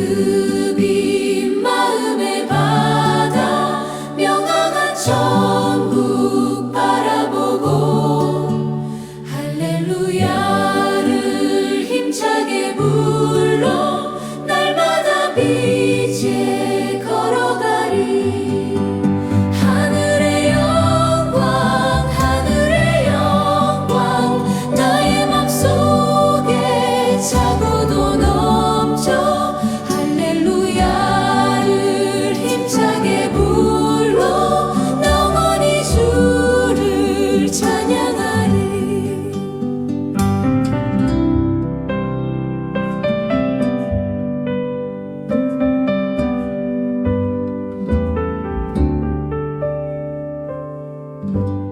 그 빈 마음의 바다 명랑한 저 you